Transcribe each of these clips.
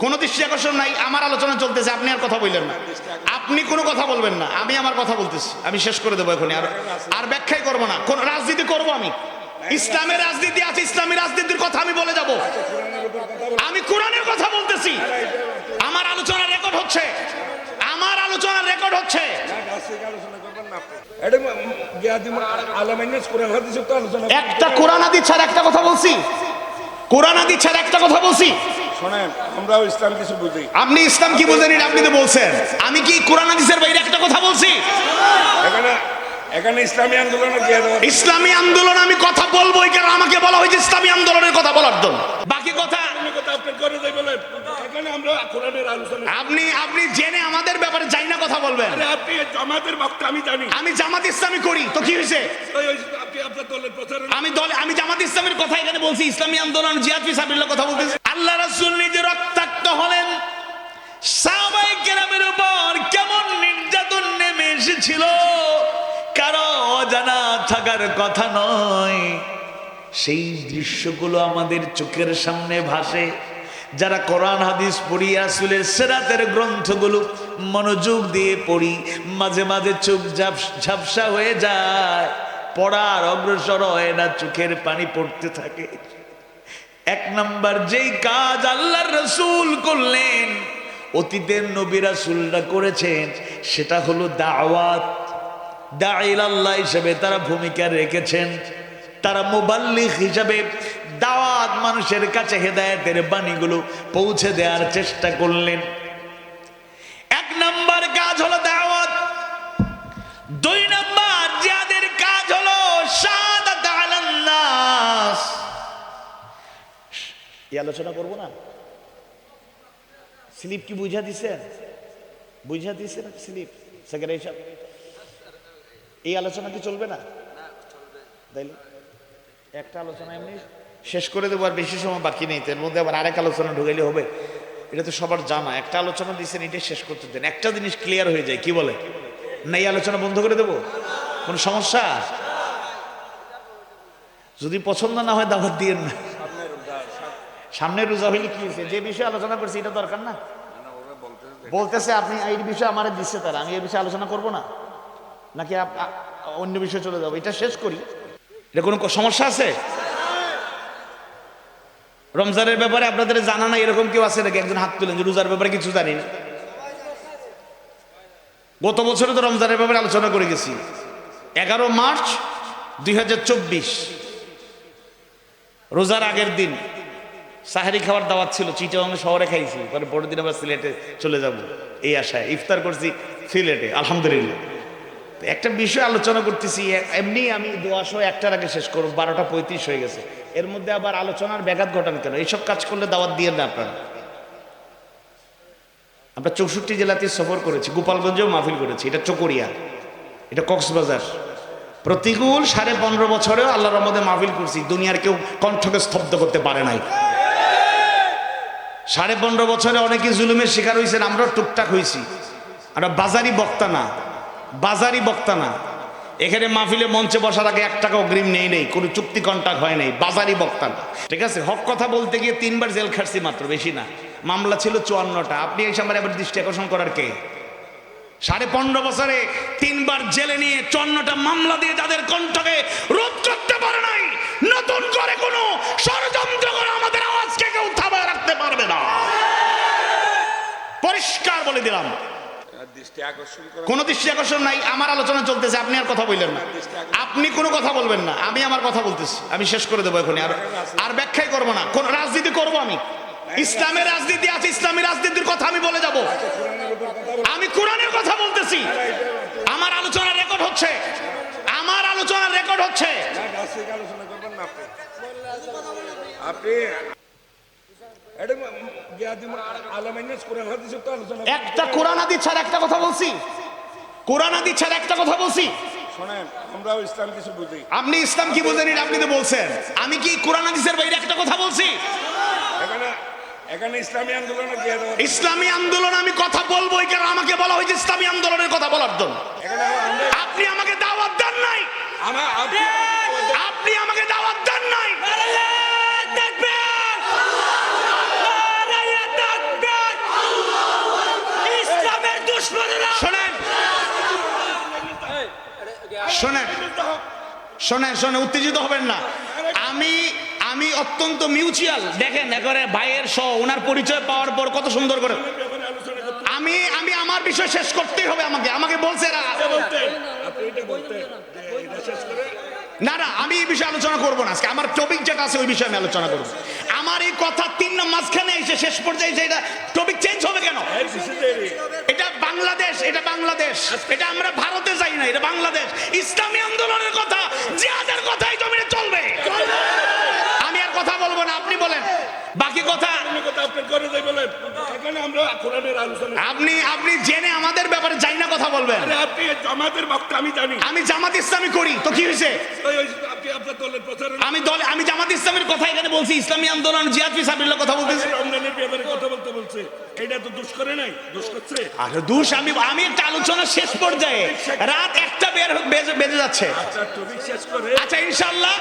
কোনো দৃষ্টি আকর্ষণ নাই আমার আলোচনা চলতেছে আপনি আর কথা বললেন না। আপনি কোনো কথা বলবেন না আমি আমার কথা বলতেছি আমি শেষ করে দেবো এখন আর আর ব্যাখ্যাই করব না কোন রাজনীতি করব আমি। ইসলামের রাজনীতি আছে ইসলামী রাজনীতির কথা আমি বলে যাব। আমি কোরআনের কথা বলতেছি। আমার আলোচনা রেকর্ড হচ্ছে। আমার আলোচনা রেকর্ড হচ্ছে। একটা কোরআন আদি ছাড়া একটা কথা বলছি। কোরআন আদি ছাড়া একটা কথা বলছি। শোনেন আমরাও ইসলাম কিছু বুঝি। আপনি ইসলাম কি বোঝেন এটা আপনি তো বলছেন। আমি কি কোরআন হাদিসের বাইরে একটা কথা বলছি? এখানে এখানে ইসলামী আন্দোলনের গিয়ে ইসলামী আন্দোলন আমি কথা বলবোই কারণ আমাকে বলা হয়েছে ইসলামী আন্দোলনের কথা বলার জন্য। বাকি কথা আপনি আপনি জেনে আমাদের ব্যাপারে যাই না কথা বলবেন। আপনি জামাতের বক্তা আমি জানি। আমি জামাত ইসলামী করি তো কি হয়েছে? আমি দলে আমি জামাত ইসলামের কথা এখানে বলছি ইসলামী আন্দোলন জিয়াদ ফিসাবিল্লাহ কথা বলতেছি। আল্লাহ রাসূল এসেছিল কারও অজানা থাকার কথা নয়। সেই দৃশ্যগুলো আমাদের চোখের সামনে ভাসে। যারা কোরআন, হাদিস পড়ি আসলের সেরাতের গ্রন্থগুলো মনোযোগ দিয়ে পড়ি, মাঝে মাঝে চোখ ঝাপসা হয়ে যায়। পড়ার অগ্রসর হয় না, চোখের পানি পড়তে থাকে। এক নাম্বার, যেই কাজ আল্লাহর রসুল করলেন অতীতের নবীরা রাসূলরা করেছেন, সেটা হলো দাওয়াত। দাইল আল্লাহ হিসেবে তারা ভূমিকা রেখেছেন। তারা মোবাল্লিক হিসাবে দাওয়াত মানুষের কাছে হেদায়েতের বাণীগুলো পৌঁছে দেওয়ার চেষ্টা করলেন। এক নাম্বার কাজ হলো দাওয়াত। দুই নাম্বার যাদের কাজ হলো এই আলোচনা করব না? স্লিপ কি বুঝা দিছেন বুঝা দিছে না স্লিপ সেক্রেটারি সাহেব এই আলোচনা কি চলবে না তাইলে একটা আলোচনা এমনি শেষ করে দেবো আর বেশি সময় বাকি নেই তার মধ্যে আবার আরেক আলোচনা ঢুকাইলে হবে। এটা তো সবার জানা। একটা আলোচনা দিচ্ছেন এটাই শেষ করতে দেন। একটা জিনিস ক্লিয়ার হয়ে যায় কি বলে? না এই আলোচনা বন্ধ করে দেবো? কোনো সমস্যা? যদি পছন্দ না হয় দাওয়াত দিয়ে না। সামনে রোজা হইলে কি হয়েছে? যে বিষয়ে আলোচনা করছি, এটা দরকার না? বলতেছে আপনি এই বিষয়ে আমার দিচ্ছে তারা, আমি এই বিষয়ে আলোচনা করব না। নাকি অন্য বিষয়ে চলে যাব? এটা শেষ করি। এটা কোনো সমস্যা আছে? রমজানের ব্যাপারে আপনাদের জানা না এরকম কেউ আছে নাকি? একজন হাত তুলেন যে রোজার ব্যাপারে কিছু জানি না। গত বছরে তো রমজানের ব্যাপারে আলোচনা করে গেছি। এগারো মার্চ দুই হাজার চব্বিশ, রোজার আগের দিন। সাহারি খাওয়ার দাওয়াত ছিল, চিটাং শহরে খাইছি। পরে পরের দিন আবার সিলেটে চলে যাব। এই আশায় ইফতার করছি সিলেটে, আলহামদুলিল্লাহ। একটা বিষয় আলোচনা করতেছি এমনি আমি দোয়া সহ একটার আগে শেষ করব, বারোটা পঁয়ত্রিশ হয়ে গেছে। এর মধ্যে আবার আলোচনার ব্যাঘাত ঘটান কেন? এইসব কাজ করলে দাওয়াত দিয়ে না আপনারা? আমরা চৌষট্টি জেলাতে সফর করেছি, গোপালগঞ্জেও মাহফিল করেছি, এটা চকরিয়া, এটা কক্সবাজার। প্রতিকূল সাড়ে পনেরো বছরেও আল্লাহর রহমতে মাহফিল করছি, দুনিয়ার কেউ কণ্ঠকে স্তব্ধ করতে পারে নাই। সাড়ে পনেরো বছরে অনেকে জুলুমের শিকার হয়েছেন, আমরাও টুকটাক হয়েছি। আমরা বাজারি বক্তা না, বাজারি বক্তা না। এখানে মাহফিলে মঞ্চে বসার আগে এক টাকা অগ্রিম নেই নেই, কোনো চুক্তি কন্ট্যাক্ট হয় নাই, বাজারি বক্তা না। ঠিক আছে? হক কথা বলতে গিয়ে তিনবার জেল খাটছি মাত্র, বেশি না। মামলা ছিল চুয়ান্নটা। আপনি এই সময় আবার দৃষ্টি আকর্ষণ করার কে? সাড়ে পনেরো বছরে তিনবার জেলে নিয়ে চন্নটা মামলা দিয়ে যাদের কণ্ঠকে রোধ করতে পারে নাই, নতুন করে কোনো ষড়যন্ত্র করে আমাদের আওয়াজকে কেউ থামায় রাখতে পারবে বলে দিলাম। কোনো দৃষ্টি আকর্ষণ নাই, আমার আলোচনা চলতেছে, আপনি আর কথা বললেন না। আপনি কোনো কথা বলবেন না, আমি আমার কথা বলতেছি, আমি শেষ করে দেবো এখন আর আর ব্যাখ্যাই করব না, কোন রাজনীতি করব আমি। ইসলামের রাজনীতি আছে, ইসলামী রাজনীতির কথা আমি বলে যাব। আমি কোরআনের কথা বলতেছি। আমার আলোচনা রেকর্ড হচ্ছে, আমার আলোচনা রেকর্ড হচ্ছে। আপনি আপনি এটা গিয়াদি আলামাইনাস কোরআন হাদিসের তো আলোচনা একটা কোরআন আদি ছাড়া একটা কথা বলছি। কোরআন আদি ছাড়া একটা কথা বলছি। আমরাও ইসলাম কিছু বুঝি। আপনি ইসলাম কি বোঝেন আপনি তো বলছেন। আমি কি কোরআন হাদিসের বাইরে একটা কথা বলছি? এখানে এখানে ইসলামী আন্দোলনের ইসলামী আন্দোলন আমি কথা বলবোই কারণ আমাকে বলা হয়েছে ইসলামী আন্দোলনের কথা বলার জন্য। আপনি আমাকে দাওয়াত দেন নাই। আপনি আমাকে দাওয়াত দেন নাই। শোনেন শোনেন শোনেন, উত্তেজিত হবেন না। আমি আমি অত্যন্ত মিউচুয়াল। দেখেন, একবারে ভাইয়ের স ওনার পরিচয় পাওয়ার পর কত সুন্দর করে। আমি আমি, আমার বিষয় শেষ করতেই হবে আমাকে। আমাকে বলছে এরা বলতেন আপনি এটা বলতেন যে এটা শেষ করে না না আমি এই বিষয়ে আলোচনা করব না। আজকে আমার টপিক যেটা আছে ওই বিষয়ে আমি আলোচনা করব। আমার এই কথা তিন মাঝখানে এসে শেষ পর্যায়ে এসে এটা টপিক চেঞ্জ হবে কেন? এটা বাংলাদেশ এটা বাংলাদেশ। এটা আমরা ভারতে যাই না এটা বাংলাদেশ। ইসলামী আন্দোলনের কথা জিহাদের কথাই জমিনে চলবে আমি আর কথা বলব না আপনি বলেন বাকি কথা অন্য কথা আপনি করে বলেন এখানে আমরা কোরআনের আলোচনা আপনি আপনি জেনে আমাদের ব্যাপারে যাই না কথা বলবেন। আরে আপনি জামাতের বক্তা আমি জানি। আমি জামাত ইসলামী করি তো কি হয়েছে? ওই ওই আপনি আপনার দলের প্রচার আমি দলে আমি জামাত ইসলামের কথা এখানে বলছি ইসলামী আন্দোলন জিহাদ ফিসাবিল্লাহ কথা বলতেছি। রমজানের ব্যাপারে কথা বলতে বলছে। এটা তো দুষ করে নাই দুষ করছে। আর দোষ আমি আমি একটা আলোচনা শেষ পর্যায়ে রাত একটা বের বেজে যাচ্ছে। আপনার টপিক শেষ করে। আচ্ছা ইনশাল্লাহ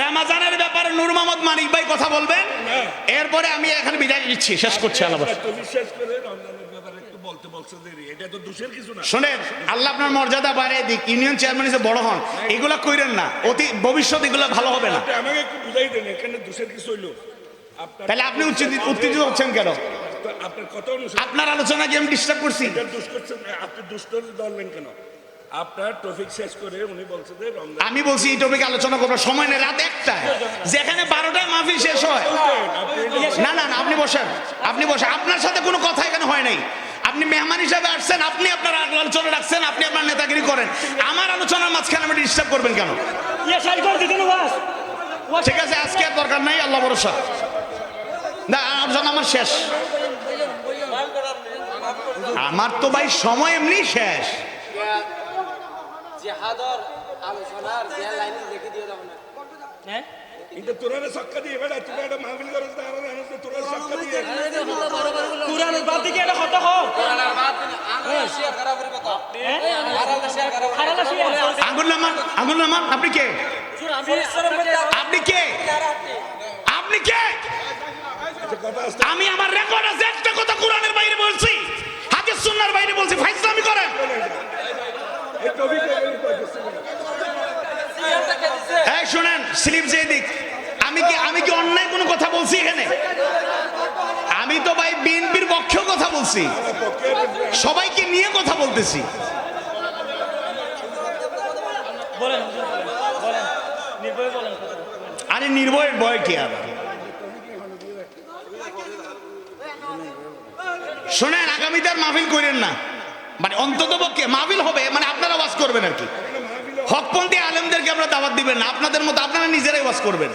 রামাজানের ব্যাপারে নূর মোহাম্মদ মানিক ভাই কথা বলবেন? এরপরে আমি এখানে বিদায় দিচ্ছি শেষ করছি আল্লাহ আপনার শোনেন আল্লাহ মর্যাদা বাড়িয়ে দিক ইউনিয়ন চেয়ারম্যান হিসেবে বড় হন। এগুলা কইরেন না অতি ভবিষ্যৎ এগুলা ভালো হবে না। আমাকে একটু বুঝাই দেন এখানে দোষের কিছু হইল। তাহলে আপনি উত্তেজিত হচ্ছেন কেন? আপনার কথা আপনার আলোচনা কি আমি ডিস্টার্ব করছি? আপনি দুষ্ট ধরলেন কেন? আপনার টপিক শেষ করে উনি বলছে যে আমি বলছি এই টপিক আলোচনা করবার সময় নেই রাত একটায়। যেখানে বারোটায় মাহফিল শেষ হয়। না না না আপনি বসেন আপনি বসেন। আপনার সাথে কোনো কথা এখানে হয় নাই। আপনি মেহমান হিসাবে আসছেন আপনি আপনার আলোচনা রাখছেন আপনি আপনার নেতাগিরি করেন। আমার আলোচনার মাঝখানে আপনি ডিস্টার্ব করবেন কেন? ইয়ে ঠিক আছে আজকে আর দরকার নাই আল্লাহ ভরসা। না আলোচনা আমার শেষ। আমার তো ভাই সময় এমনি শেষ। জেহাদর আলোচনার যে লাইন রেখে দিয়ে যাব না। হ্যাঁ? বাদ দিকে এটা আমরা শেয়ার করা করি আমরা শেয়ার করা আঙ্গুল নামান আঙ্গুল নামান আপনি কে? আপনি কে আপনি কে কথা আসতে আমি আমার রেকর্ড আছে একটা কথা কোরআনের বাইরে বলছি হাদিস সুন্নাহর বাইরে বলছি ফাইজলামি করেন এই টপিক এই শুনেন স্লিপ যে দিক। আমি কি আমি কি অন্যায় কোনো কথা বলছি এখানে? আমি তো ভাই বিএনপির পক্ষেও কথা বলছি। সবাইকে নিয়ে কথা বলতেছি। আরে নির্ভয়ের ভয় কি আর? শোনেন আগামীতে আর মাহফিল করেন না। মানে অন্তত পক্ষে মাহফিল হবে মানে আপনারা ওয়াজ করবেন আর কি। হকপন্থী আলেমদেরকে আমরা দাওয়াত দিবেন না। আপনাদের মতো আপনারা নিজেরাই ওয়াজ করবেন।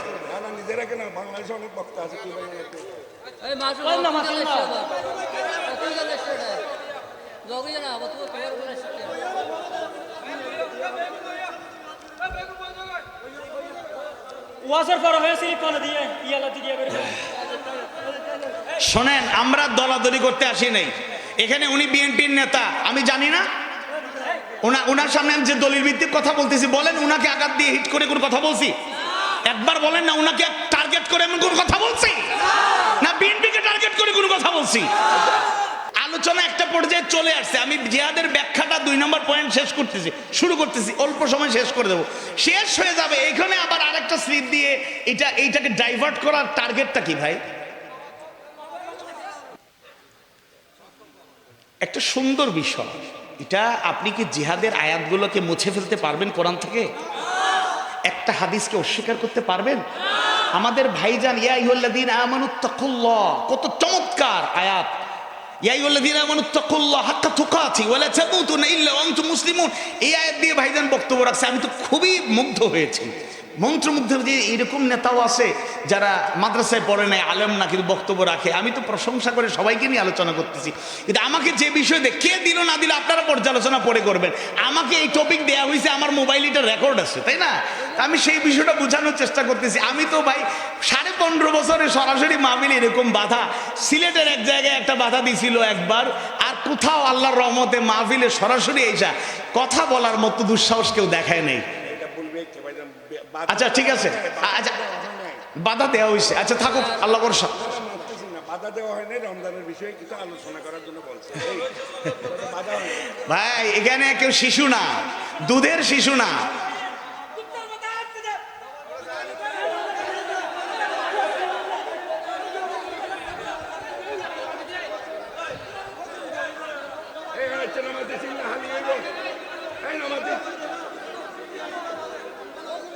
শোনেন আমরা দলাদলি করতে আসি নাই। এখানে উনি বিএনপির নেতা আমি জানি না ওনা ওনার সামনে আমি যে দলিল ভিত্তিক কথা বলতেছি, বলেন উনাকে আঘাত দিয়ে হিট করে কোন কথা বলছি? একবার বলেন না উনাকে টার্গেট করে এমন কোন কথা বলছি? না, বিএনপিকে টার্গেট করে কোন কথা বলছি? আলোচনা একটা পর্যায়ে চলে আসছে। আমি জিহাদের ব্যাখ্যাটা দুই নম্বর পয়েন্ট শেষ করতেছি, শুরু করতেছি, অল্প সময় শেষ করে দেবো। শেষ হয়ে যাবে, এখানে আবার আরেকটা স্লিপ দিয়ে এটা এইটাকে ডাইভার্ট করার টার্গেটটা কি ভাই? একটা সুন্দর বিষয়। এটা আপনি কি জিহাদের আয়াতগুলোকে মুছে ফেলতে পারবেন কোরআন থেকে? একটা হাদিসকে অস্বীকার করতে পারবেন? আমাদের ভাইজান, ইয়া ইহুল্লাদিন আমানুত্তাকুল্লাহ কত চমৎকার আয়াত। ইয়া ইহুল্লাদিন আমানুত্তাকুল্লাহ হাক্কা তুকাতি, ওয়ালা তামুতুনা ইল্লা ওয়া আনতুম মুসলিমুন এই আয়াত দিয়ে ভাইজান বক্তব্য রাখছে। আমি তো খুবই মুগ্ধ হয়েছি। মন্ত্রমুগ্ধ যে এরকম নেতাও আছে, যারা মাদ্রাসায় পড়ে নাই, আলেম না, কিন্তু বক্তব্য রাখে। আমি তো প্রশংসা করে সবাইকে নিয়ে আলোচনা করতেছি। কিন্তু আমাকে যে বিষয় দিয়ে কে দিল না দিল আপনারা পর্যালোচনা পরে করবেন। আমাকে এই টপিক দেওয়া হয়েছে আমার মোবাইল এটা রেকর্ড আছে, তাই না? আমি সেই বিষয়টা বোঝানোর চেষ্টা করতেছি। আমি তো ভাই, সাড়ে পনেরো বছরে সরাসরি মাহবিল এরকম বাধা, সিলেটের এক জায়গায় একটা বাধা দিছিল একবার কোথাও আল্লাহর রহমতে মাহফিলে সরাসরি এইসা কথা বলার মতো দুঃসাহস কেউ দেখায় নেই। আচ্ছা ঠিক আছে। আচ্ছা বাধা দেওয়া হয়েছে আচ্ছা থাকুক, আল্লাহ ভরসা। দেওয়া হয়নি রমজানের বিষয়ে কিছু আলোচনা করার জন্য বলছে ভাই, এখানে কেউ শিশু না, দুধের শিশু না।